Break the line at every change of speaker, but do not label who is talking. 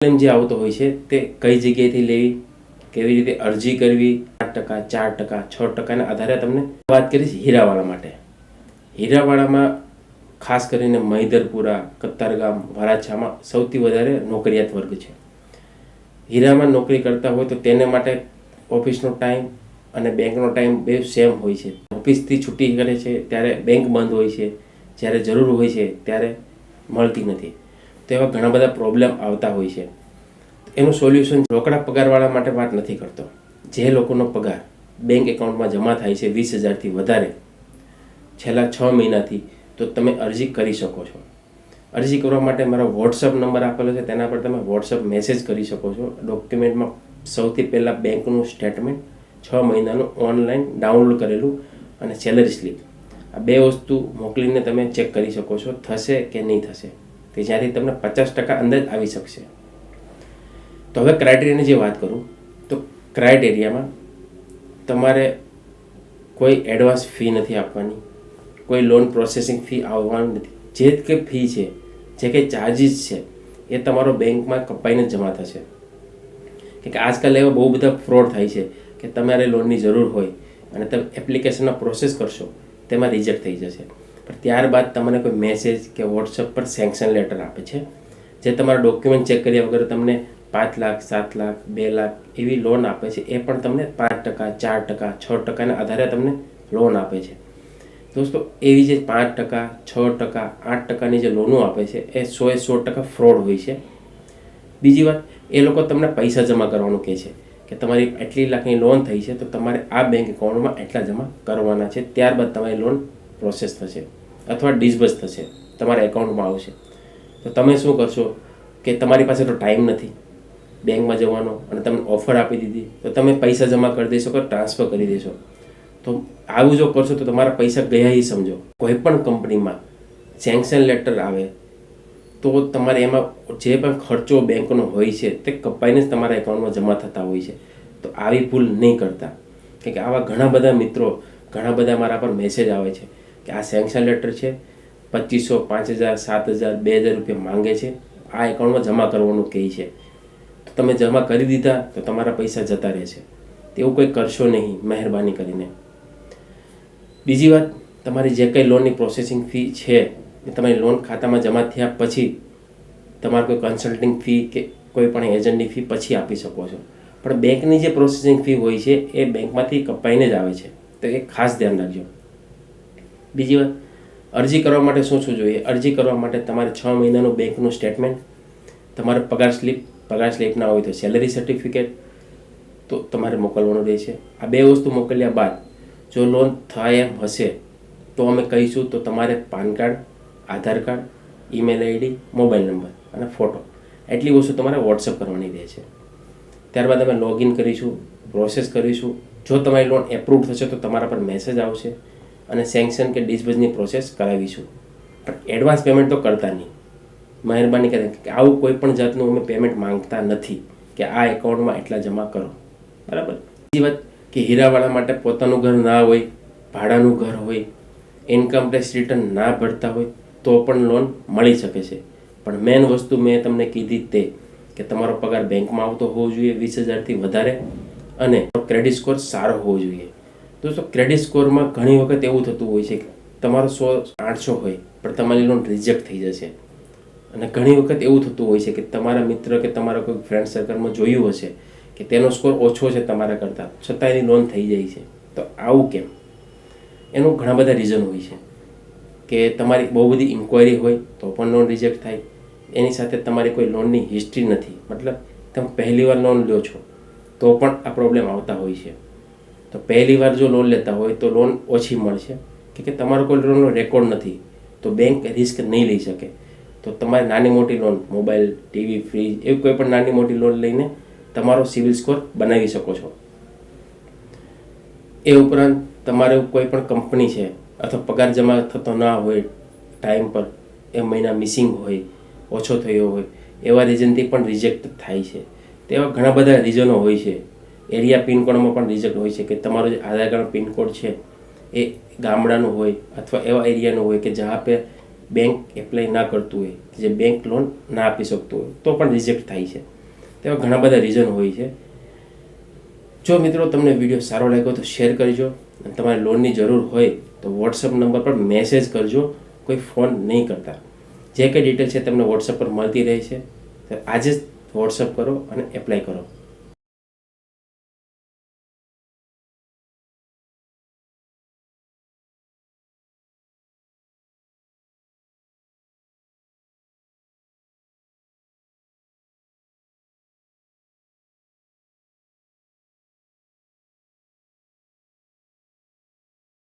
Problem જે આવતો હોય છે તે કઈ જગ્યાએથી લેવી, કેવી રીતે અરજી કરવી, આઠ ટકા, ચાર ટકા, છ ટકાના આધારે તમને વાત કરીશ હીરાવાળા માટે. હીરાવાળામાં ખાસ કરીને મહિદરપુરા કત્તારગામ વરાછામાં સૌથી વધારે નોકરિયાત વર્ગ છે. હીરામાં નોકરી કરતા હોય તો તેને માટે ઓફિસનો ટાઈમ અને બેંકનો ટાઈમ બે સેમ હોય છે. ઓફિસથી છૂટી કરે છે ત્યારે બેંક બંધ હોય છે. જ્યારે જરૂર હોય છે ત્યારે મળતી નથી. તો એવા ઘણા બધા પ્રોબ્લેમ આવતા હોય છે. એનું સોલ્યુશન રોકડા પગારવાળા માટે વાત નથી કરતો. જે લોકોનો પગાર બેંક એકાઉન્ટમાં જમા થાય છે વીસ હજારથી વધારે, છેલ્લા છ મહિનાથી, તો તમે અરજી કરી શકો છો. અરજી કરવા માટે મારો વોટ્સઅપ નંબર આપેલો છે, તેના પર તમે વોટ્સઅપ મેસેજ કરી શકો છો. ડોક્યુમેન્ટમાં સૌથી પહેલાં બેંકનું સ્ટેટમેન્ટ છ મહિનાનું ઓનલાઈન ડાઉનલોડ કરેલું અને સેલરી સ્લીપ આ બે વસ્તુ મોકલીને તમે ચેક કરી શકો છો, થશે કે નહીં થશે. તે જ્યાંથી તમને પચાસ ટકા અંદર જ આવી શકશે. તો હવે ક્રાઇટેરિયાની જે વાત કરું, તો ક્રાઇટેરિયામાં તમારે કોઈ એડવાન્સ ફી નથી આપવાની, કોઈ લોન પ્રોસેસિંગ ફી આવવાની નથી. જે કંઈ ફી છે, જે કંઈ ચાર્જિસ છે, એ તમારો બેંકમાં કપાઈને જમા થશે. કે કે આજકાલ એવા બહુ બધા ફ્રોડ થાય છે કે તમારે લોનની જરૂર હોય અને તમે એપ્લિકેશનનો પ્રોસેસ કરશો, તેમાં રિજેક્ટ થઈ જશે. ત્યારબાદ તમને કોઈ મેસેજ કે વોટ્સઅપ પર સેન્કશન લેટર આપે છે. જે તમારા ડોક્યુમેન્ટ ચેક કર્યા વગર તમને પાંચ લાખ, સાત લાખ, બે લાખ એવી લોન આપે છે, એ પણ તમને પાંચ ટકા, ચાર ટકા, છ ટકાના આધારે તમને લોન આપે છે. દોસ્તો, એવી જે પાંચ ટકા, છ ટકા, આઠ ટકાની જે લોનો આપે છે, એ સો એ સો ટકા ફ્રોડ હોય છે. બીજી વાત, એ લોકો તમને પૈસા જમા કરવાનું કહે છે કે તમારી આટલી લાખની લોન થઈ છે, તો તમારે આ બેંક એકાઉન્ટમાં એટલા જમા કરવાના છે, ત્યારબાદ તમારી લોન પ્રોસેસ થશે. અથવા ડિસબર્સ થશે, તમારા એકાઉન્ટમાં આવશે. તો તમે શું કરશો કે તમારી પાસે તો ટાઈમ નથી બેંકમાં જવાનો અને તમને ઓફર આપી દીધી, તો તમે પૈસા જમા કરી દેશો કે ટ્રાન્સફર કરી દેશો. તો આવું જો કરશો તો તમારા પૈસા ગયા એ સમજો. કોઈ પણ કંપનીમાં સેન્કશન લેટર આવે, તો તમારે એમાં જે પણ ખર્ચો બેંકનો હોય છે તે કપાઈને જ તમારા એકાઉન્ટમાં જમા થતા હોય છે. તો આવી ભૂલ નહીં કરતા. કે આવા ઘણા બધા મિત્રો, ઘણા બધા મારા પર મેસેજ આવે છે. કે આ સેન્કશન લેટર છે, પચીસો, પાંચ હજાર, સાત હજાર, બે હજાર રૂપિયા માંગે છે. આ એકાઉન્ટમાં જમા કરવાનું કહે છે. તો તમે જમા કરી દીધા તો તમારા પૈસા જતા રહેશે તેવું કંઈ કરશો નહીં, મહેરબાની કરીને. બીજી વાત, તમારી જે કંઈ લોનની પ્રોસેસિંગ ફી છે, એ તમારી લોન ખાતામાં જમા થયા પછી તમારે કોઈ કન્સલ્ટિંગ ફી કે કોઈ પણ એજન્ટની ફી પછી આપી શકો છો. પણ બેંકની જે પ્રોસેસિંગ ફી હોય છે, એ બેંકમાંથી કપાઈને જ આવે છે. તો એ ખાસ ધ્યાન રાખજો. બીજી વાત, અરજી કરવા માટે શું શું જોઈએ? અરજી કરવા માટે તમારે છ મહિનાનું બેંકનું સ્ટેટમેન્ટ તમારે પગાર સ્લીપ પગાર સ્લીપ ના હોય તો સેલરી સર્ટિફિકેટ તો તમારે મોકલવાનું રહેશે. આ બે વસ્તુ મોકલ્યા બાદ જો લોન થાય એમ હશે, તો અમે કહીશું તો તમારે PAN card, Aadhaar card email ID mobile number અને ફોટો એટલી વસ્તુ તમારે વોટ્સઅપ કરવાની રહેશે. ત્યારબાદ અમે લોગિન કરીશું પ્રોસેસ કરીશું. જો તમારી લોન એપ્રુવ થશે તો તમારા પર મેસેજ આવશે. અને સેન્કશન કે ડિસ્બર્સની પ્રોસેસ કરાવીશું. પણ એડવાન્સ પેમેન્ટ તો કરતા નહીં. મહેરબાની કરે કે આવું કોઈ પણ જાતનું અમે પેમેન્ટ માંગતા નથી કે આ એકાઉન્ટમાં એટલા જમા કરો. બરાબર? બીજી વાત કે હીરાવાળા માટે પોતાનું ઘર ના હોય, ભાડાનું ઘર હોય ઇન્કમ ટેક્સ રિટર્ન ના ભરતા હોય, તો પણ લોન મળી શકે છે. પણ મેઇન વસ્તુ મેં તમને કીધી તે કે તમારો પગાર બેંકમાં આવતો હોવો જોઈએ વીસ હજારથી વધારે અને ક્રેડિટ સ્કોર સારો હોવો જોઈએ. દોસ્તો ક્રેડિટ સ્કોરમાં ઘણી વખત એવું થતું હોય છે કે તમારો સો આઠસો હોય, પણ તમારી લોન રિજેક્ટ થઈ જશે. અને ઘણી વખત એવું થતું હોય છે કે તમારા મિત્ર કે તમારા કોઈ ફ્રેન્ડ સર્કલમાં જોયું હશે કે તેનો સ્કોર ઓછો છે તમારા કરતાં છતાં એની લોન થઈ જાય છે. તો આવું કેમ? એનું ઘણા બધા રીઝન હોય છે. કે તમારી બહુ બધી ઇન્ક્વાયરી હોય તો પણ લોન રિજેક્ટ થાય. એની સાથે તમારી કોઈ લોનની હિસ્ટ્રી નથી. મતલબ તમે પહેલી વાર લોન લો છો, તો પણ આ પ્રોબ્લેમ આવતા હોય છે. તો પહેલી વાર જો લોન લેતા હોય તો લોન ઓછી મળશે. કે કે તમારો કોઈ લોનનો રેકોર્ડ નથી. તો બેંક રિસ્ક નહીં લઈ શકે. તો તમારે નાની મોટી લોન મોબાઈલ ટીવી ફ્રીજ એવી કોઈ પણ નાની મોટી લોન લઈને તમારો સિવિલ સ્કોર બનાવી શકો છો. એ ઉપરાંત તમારે કોઈ પણ કંપની છે અથવા પગાર જમા થતો ના હોય ટાઈમ પર એ મહિના મિસિંગ હોય, ઓછો થયો હોય, એવા રીઝનથી પણ રિજેક્ટ થાય છે. તેવા ઘણા બધા રીઝનો હોય છે. એરિયા પિનકોડમાં પણ રિજેક્ટ હોય છે કે તમારો જે આધાર કાર્ડ પિનકોડ છે એ ગામડાનું હોય અથવા એવા એરિયાનું હોય કે જ્યાં પે બેંક એપ્લાય ના કરતું હોય જે બેંક લોન ના આપી શકતું હોય, તો પણ રિજેક્ટ થાય છે. તેવા ઘણા બધા રીઝન હોય છે. જો મિત્રો તમને વીડિયો સારો લાગ્યો તો શેર કરજો અને તમારે લોનની જરૂર હોય તો વોટ્સઅપ નંબર પર મેસેજ કરજો, કોઈ ફોન નહીં કરતા. જે કંઈ ડિટેલ છે તમને વોટ્સઅપ પર મળતી રહે છે. તો આજે જ વોટ્સઅપ કરો અને એપ્લાય કરો.